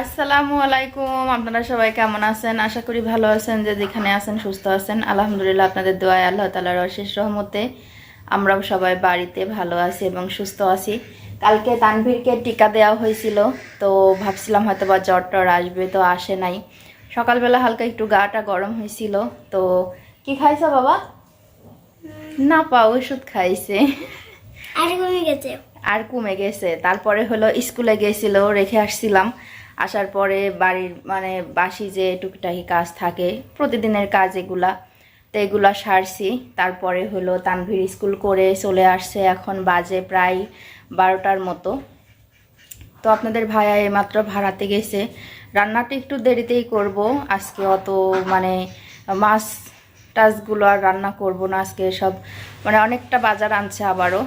আসসালামু আলাইকুম আপনারা সবাই কেমন আছেন? আশা করি ভালো আছেন যে যেখানে আছেন সুস্থ আছেন। আলহামদুলিল্লাহ আপনাদের দোয়ায় আল্লাহ তালার অশেষ রহমতে আমরাও সবাই বাড়িতে ভালো আছি এবং সুস্থ আছি। কালকে তানভীরকে টিকা দেওয়া হয়েছিল তো ভাবছিলাম হয়তো বা জ্বর টর আসবে তো আসে নাই। সকালবেলা হালকা একটু গাটা গরম হয়েছিল তো কি খাইছো বাবা? না পা ওষুধ খাইছে। আর কমে গেছে। আর কমে গেছে। তারপরে হলো স্কুলে গেছিল রেখে আসছিলাম। আসার পরে বাড়ির মানে বাসি যে টুকিটাকি কাজ থাকে, প্রতিদিনের কাজ এগুলা, তো এগুলা সারছি। তারপরে হলো তানভীর স্কুল করে চলে আসছে এখন বাজে প্রায় বারোটার মতো। তো আপনাদের ভাইয়া এইমাত্র ভাড়াতে গেছে। রান্নাটা একটু দেরিতেই করব, আজকে অত মানে মাছ টাছগুলো আর রান্না করব না, আজকে সব মানে অনেকটা বাজার আনছে আবারও।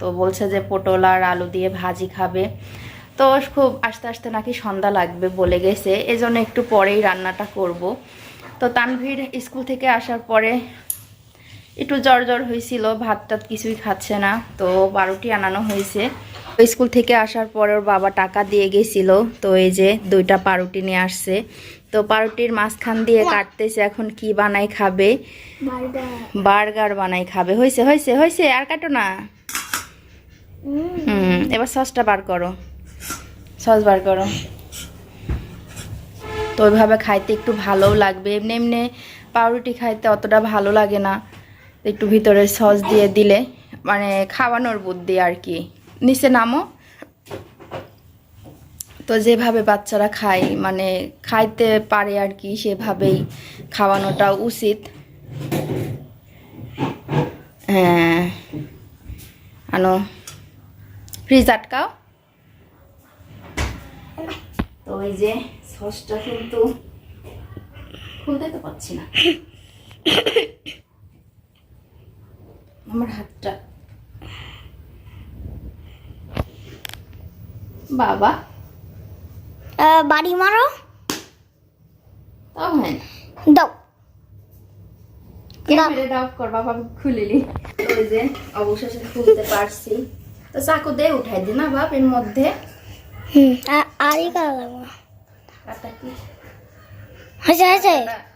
তো বলছে যে পটল আর আলু দিয়ে ভাজি খাবে। তো খুব আস্তে আস্তে নাকি সন্ধ্যা লাগবে বলে গেছে। এজন্য একটু পরেই রান্নাটা করব। তো তানভীর স্কুল থেকে আসার পরে একটু জ্বর জ্বর হয়েছিল ভাত টাত কিছুই খাচ্ছে না তো বারোটি আনানো হয়েছে। স্কুল থেকে আসার পরে ওর বাবা টাকা দিয়ে গেছিল তো এই যে দুইটা পাউরুটি নিয়ে আসছে। তো পাউরুটির মাঝখান দিয়ে কাটতেছে এখন কি বানাই খাবে? বার্গার। বার্গার বানাই খাবে। হয়েছে হয়েছে হয়েছে আর কাটো না। হুম এবার সসটা বার করো। সস বার করো। তো ওইভাবে খাইতে একটু ভালোও লাগবে। এমনি এমনি পাউরুটি খাইতে অতটা ভালো লাগে না। একটু ভিতরে সস দিয়ে দিলে মানে খাওয়ানোর বুদ্ধি আর কি। নিচে নামো। তো যেভাবে বাচ্চারা খায় মানে খাইতে পারে আর কি, সেভাবেই খাওয়ানোটা উচিত। হ্যাঁ। আনো। ফ্রিজ আটকাও। তো ওই যে সসটা কিন্তু খুলতে তো পারছি না। আমার হাতটা। বাবা। বাড়ি মারো। তাও হয় না। দাও। দাও। কর বাবা খুলিলি ওই যে অবশেষে খুলতে পারছি। তো চাকু দিয়ে উঠাই দি না বাপ এর মধ্যে। হুম। আরই করা লাগবে। কাটা কি? হয়েছে হয়েছে।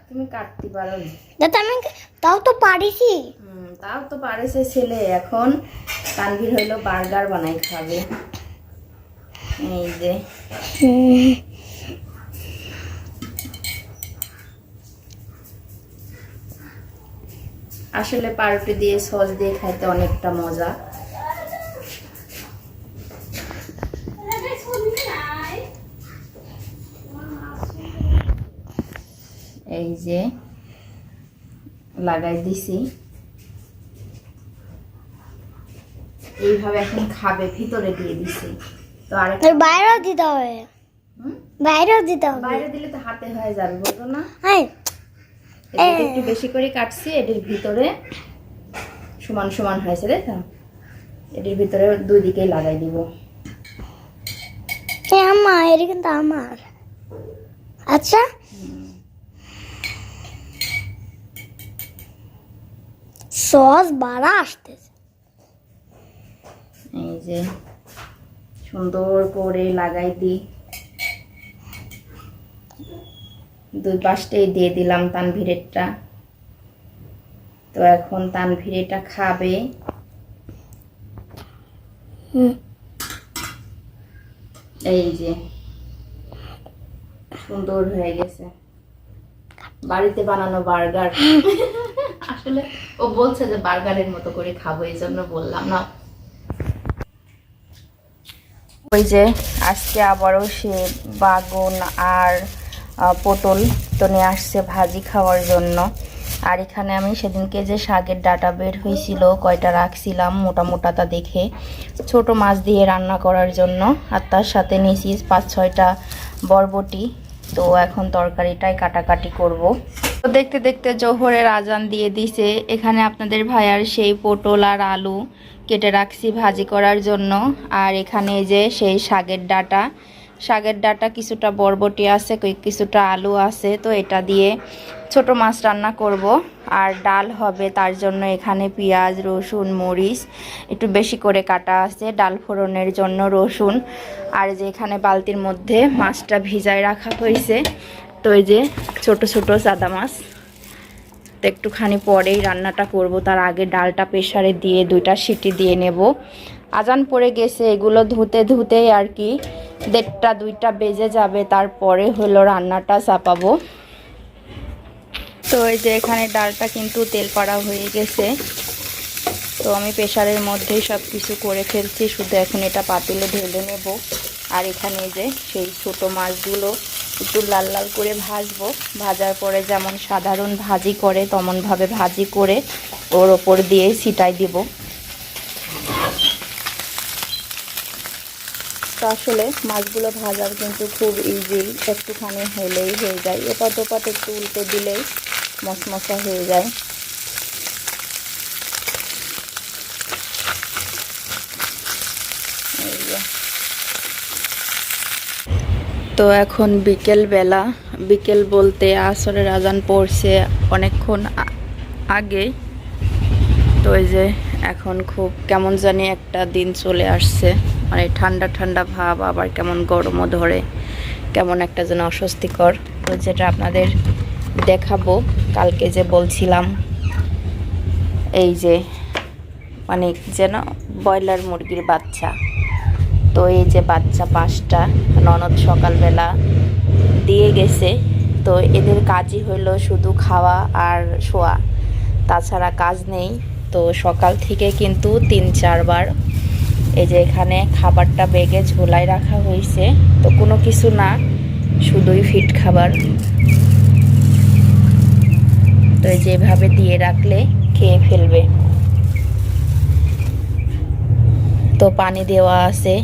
তুমি কাটতে পারো না। দাদা আমি তাও তো পারিছি হুম তাও তো পারেছে ছেলে। এখন তানভীর হইল বার্গার বানাই খাবে। এই যে। আসলে পাউরুটি দিয়ে সস দিয়ে খাইতে অনেকটা মজা এই যে লাগাই দিছি। এইভাবে এখন খাবে ভিতরে দিয়ে দিছি। তো আরেকটা আর বাইরেও দিতে হবে? বাইরেও দিতে হবে। বাইরে দিলে তো হাতে হয়ে যাবে বলতো না? হ্যাঁ একটু বেশি করে কাটছি এটির ভিতরে সমান সমান হয়েছে দেখো এটির ভিতরে দুই দিকেই লাগাই দিব। আমার এটা কিন্তু আমার। আচ্ছা? সস বাড়া আসতেছে। এই যে সুন্দর করে লাগাই দিই। দুই পাশটাই দিয়ে দিলাম তানভীরেরটা। তো এখন তানভীরেটা খাবে। এই যে সুন্দর হয়ে গেছে। বাড়িতে বানানো বার্গার। আসলে ও বলছে যে বার্গারের মতো করে খাব, এই জন্য বললাম। না ওই যে আজকে আবারও সে বাগুন আর পটল তো নিয়ে আসছে ভাজি খাওয়ার জন্য। আর এখানে আমি সেদিনকে যে শাকের ডাটা বের হয়েছিল, কয়টা রাখছিলাম মোটা মোটাটা দেখে, ছোট মাছ দিয়ে রান্না করার জন্য। আর তার সাথে নিয়েছি পাঁচ ছয়টা বরবটি। তো এখন তরকারিটাই কাটাকাটি করব। তো দেখতে দেখতে জোহরের আজান দিয়ে দিছে। এখানে আপনাদের ভাইয়ার সেই পটল আর আলু কেটে রাখছি ভাজি করার জন্য। আর এখানে যে সেই শাগের ডাটা শাকের ডাটা কিছুটা বরবটি আছে কিছুটা আলু আছে, তো এটা দিয়ে ছোট মাছ রান্না করব। আর ডাল হবে তার জন্য এখানে পেঁয়াজ, রসুন, মরিচ, একটু বেশি করে কাটা আছে, ডাল ফোড়নের জন্য রসুন। আর যে এখানে বালতির মধ্যে মাছটা ভিজায় রাখা হয়েছে, তো এই যে ছোট ছোট সাদা মাছ। তো একটুখানি পরেই রান্নাটা করব, তার আগে ডালটা প্রেশারে দিয়ে দুইটা সিটি দিয়ে নেব। আজান পড়ে গেছে, এগুলো ধুতে ধুতেই আর কি দেড়টা, দুইটা বেজে যাবে, তারপরে হলো রান্নাটা চাপাবো। তো এই যে এখানে ডালটা কিন্তু তেল পাড়া হয়ে গেছে। তো আমি প্রেশারের মধ্যেই সব কিছু করে ফেলছি, শুধু এখন এটা পাতিলে ঢেলে নেব। আর এখানে যে সেই ছোট মাছগুলো একটু লাল লাল করে ভাজবো। ভাজার পরে যেমন সাধারণ ভাজি করে, তেমনভাবে ভাজি করে ওর ওপর দিয়ে ছিটাই দিব। আসলে মাছগুলো ভাজার কিন্তু খুব ইজি একটুখানি হলেই হয়ে যায়। এপাত ওপাত একটু উল্টে দিলেই মশমশা হয়ে যায়। তো এখন বিকেল বেলা বিকেল বলতে আসরের আজান পড়ছে অনেকক্ষণ আগে। তো এই যে এখন খুব কেমন জানি একটা দিন চলে আসছে। মানে ঠান্ডা ঠান্ডা ভাব, আবার কেমন গরমও ধরে, কেমন একটা যেন অস্বস্তিকর। তো যেটা আপনাদের দেখাবো, কালকে যে বলছিলাম, এই যে মানে যেন ব্রয়লার মুরগির বাচ্চা। তো এই যে বাচ্চা পাঁচটা, ননদ সকালবেলা দিয়ে গেছে। তো এদের কাজই হলো শুধু খাওয়া আর শোয়া। তাছাড়া কাজ নেই। তো সকাল থেকে কিন্তু তিন চারবার এই যে এখানে খাবারটা বেগে ঝোলায় রাখা হয়েছে তো কোনো কিছু না, শুধুই ফিট খাবার। তো এই যেভাবে দিয়ে রাখলে খেয়ে ফেলবে। তো পানি দেওয়া আছে,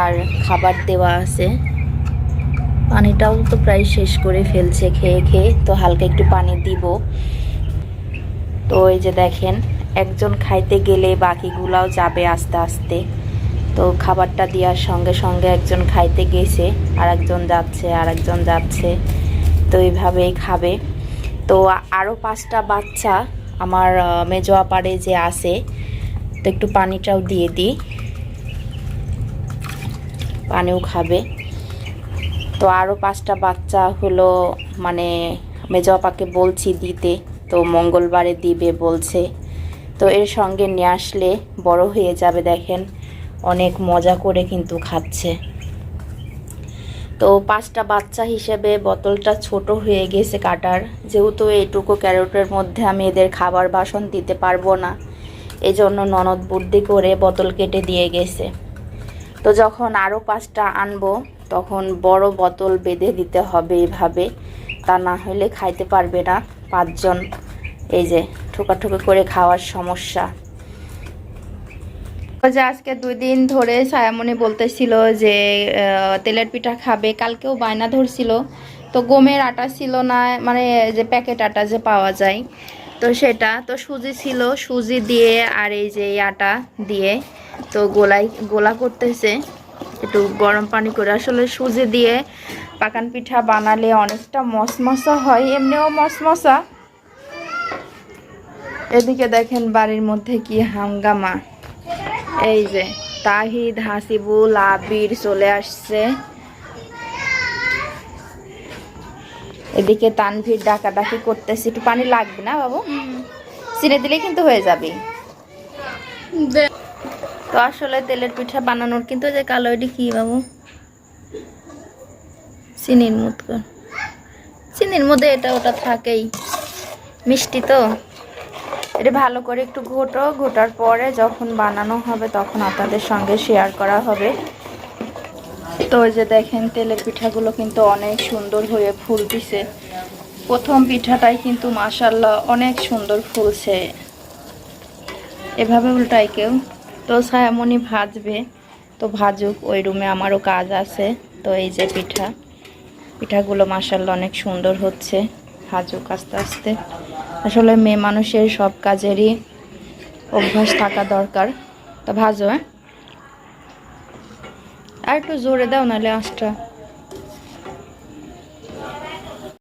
আর খাবার দেওয়া আছে। পানিটাও তো প্রায় শেষ করে ফেলছে খেয়ে খেয়ে। তো হালকা একটু পানি দিব। তো এই যে দেখেন একজন খাইতে গেলে বাকিগুলাও যাবে আস্তে আস্তে। তো খাবারটা দেওয়ার সঙ্গে সঙ্গে একজন খাইতে গেছে আর একজন যাচ্ছে আর একজন যাচ্ছে। তো এইভাবেই খাবে। তো আরও পাঁচটা বাচ্চা আমার আহ, মেজো আপারে যে আছে তো একটু পানিটাও দিয়ে দিই। পানিও খাবে। তো আরও পাঁচটা বাচ্চা হলো মানে মেজো বলছি দিতে। তো মঙ্গলবারে দিবে বলছে। তো এর সঙ্গে নিয়ে আসলে বড় হয়ে যাবে দেখেন। অনেক মজা করে কিন্তু খাচ্ছে। তো পাঁচটা বাচ্চা হিসেবে বোতলটা ছোট হয়ে গেছে কাটার। যেহেতু এইটুকু ক্যারোটের মধ্যে আমি এদের খাবার বাসন দিতে পারব না, এজন্য ননদ বুদ্ধি করে বোতল কেটে দিয়ে গেছে। তো যখন আরও পাঁচটা আনব, তখন বড় বোতল বেঁধে দিতে হবে এভাবে। তা না হলে খাইতে পারবে না পাঁচজন। এই যে ঠোকাঠুকি করে খাওয়ার সমস্যা। যে আজকে দুই দিন ধরে সায়ামনি বলতেছিল যে তেলের পিঠা খাবে, কালকেও বায়না ধরছিল। তো গমের আটা ছিল না মানে যে প্যাকেট আটা যে পাওয়া যায়, তো সেটা, তো সুজি ছিল, সুজি দিয়ে আর এই যে আটা দিয়ে, তো গোলাই, গোলা করতেছে। একটু গরম পানি করে, আসলে সুজি দিয়ে পাকান পিঠা বানালে অনেকটা মশমশা হয়, এমনিও মশমশা। এদিকে দেখেন বাড়ির মধ্যে কি হাঙ্গামা। এই যে তাহিদ, হাসিবুল, আবির চলে আসছে। এদিকে তানভীর ডাকাডাকি করতেছে। একটু পানি লাগবে না বাবু? চিনে দিলে কিন্তু হয়ে যাবে। তো আসলে তেলের পিঠা বানানোর কিন্তু যে কালো এটি কি বাবু? চিনির মত। চিনির মধ্যে এটা ওটা থাকেই। মিষ্টি তো। এটা ভালো করে একটু ঘোটো, ঘোটার পরে যখন বানানো হবে তখন আপনাদের সঙ্গে শেয়ার করা হবে। তো ওই যে দেখেন, তেলের পিঠাগুলো কিন্তু অনেক সুন্দর হয়ে ফুলতিছে। প্রথম পিঠাটাই কিন্তু মাসাল্লাহ অনেক সুন্দর ফুলছে। এভাবে উল্টাই কেউ। তো ছায়ামণি ভাজবে। তো ভাজুক, ওই রুমে আমারও কাজ আছে। তো এই যে পিঠা। পিঠাগুলো মাসাল্লাহ অনেক সুন্দর হচ্ছে। ভাজুক আস্তে আস্তে। আসলে মেয়ে মানুষের সব কাজেরই অভ্যাস থাকা দরকার। তা ভাজো হ্যাঁ? আর একটু জোরে দাও, নাহলে আঁচটা